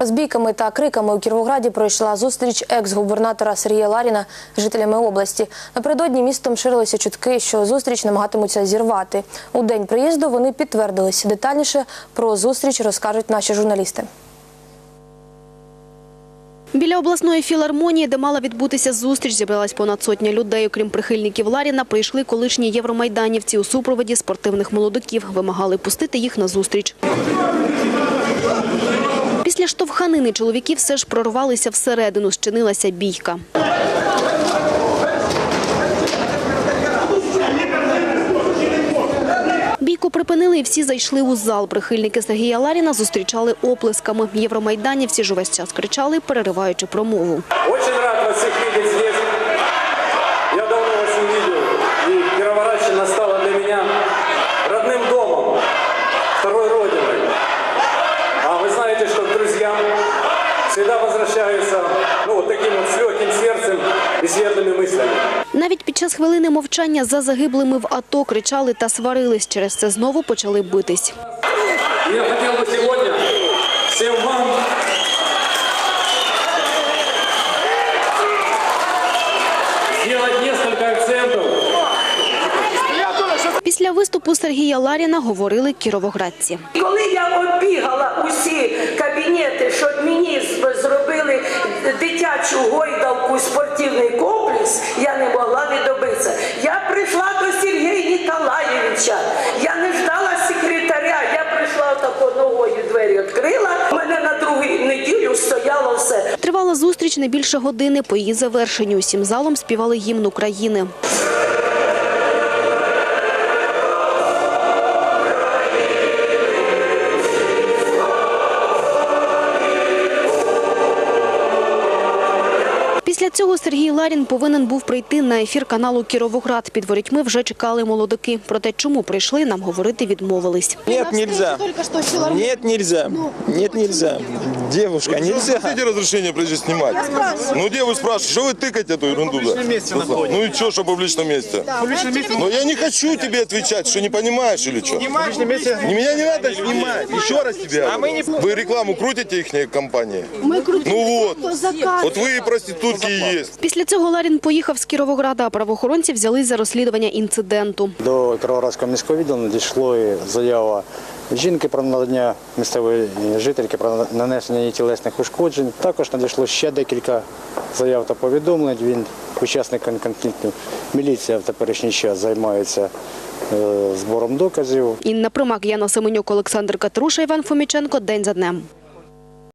З бійками та криками у Кіровограді пройшла зустріч екс-губернатора Сергія Ларіна з жителями області. Напередодні містом ширилися чутки, що зустріч намагатимуться зірвати. У день приїзду вони підтвердились. Детальніше про зустріч розкажуть наші журналісти. Біля обласної філармонії, де мала відбутися зустріч, зібралась понад сотня людей. Окрім прихильників Ларіна, прийшли колишні євромайданівці у супроводі спортивних молодиків. Вимагали пустити їх на зустріч. Після штовханини чоловіки все ж прорвалися всередину, щинилася бійка. Бійку припинили і всі зайшли у зал. Прихильники Сергія Ларіна зустрічали оплесками. Євромайданівці ж увесь час кричали, перериваючи промову. Дуже рад вас всіх видеть всегда возвращаются ну, вот таким вот с легким сердцем и светлыми мыслями. Навіть під час хвилини мовчання за загиблими в АТО кричали та сварились. Через це знову почали битись. Я хотел бы сегодня всем вам сделать несколько акцентов Після виступу Сергія Ларіна говорили кіровоградці. Коли я оббігала усі кабінети, щоб мені з- зробили дитячу гойдалку, спортивний комплекс, я не могла не добитися. Я прийшла до Сергія Ніколаєвича. Я не ждала секретаря. Я прийшла отако ногою двері відкрила. Мене на другу неділю стояло все. Тривала зустріч не більше години. По її завершенню усім залом співали гімн України. Після цього Сергій Ларін повинен був прийти на ефір каналу «Кіровоград». Під ворітьми вже чекали молодики. Проте чому прийшли, нам говорити відмовились. Нет, нельзя. Нет, нельзя. Нет, нельзя. Девушка, нельзя. Хотите разрешение, прежде снимать? Ну, где вы спрашиваете, что вы тыкаете эту ерунду? да? Ну и что, чтобы в личном месте? Но я не хочу тебе отвечать, что не понимаешь или что? Не меня не надо снимать. Еще раз тебе говорю. Вы рекламу крутите их компании? Ну вот. Вот вы и проститутки есть. Після цього Ларін поїхав з Кіровограда, а правоохоронці взялись за розслідування інциденту. До Кіровоградського міського відділу надійшла заява жінки про надання місцевої жительки про нанесення їй тілесних ушкоджень. Також надійшло ще декілька заяв та повідомлень. Він учасник конфлікту. Міліція в теперішній час займається е, збором доказів. Інна Примак, Яна Семенюк, Олександр Катруша, Іван Фоміченко. День за днем.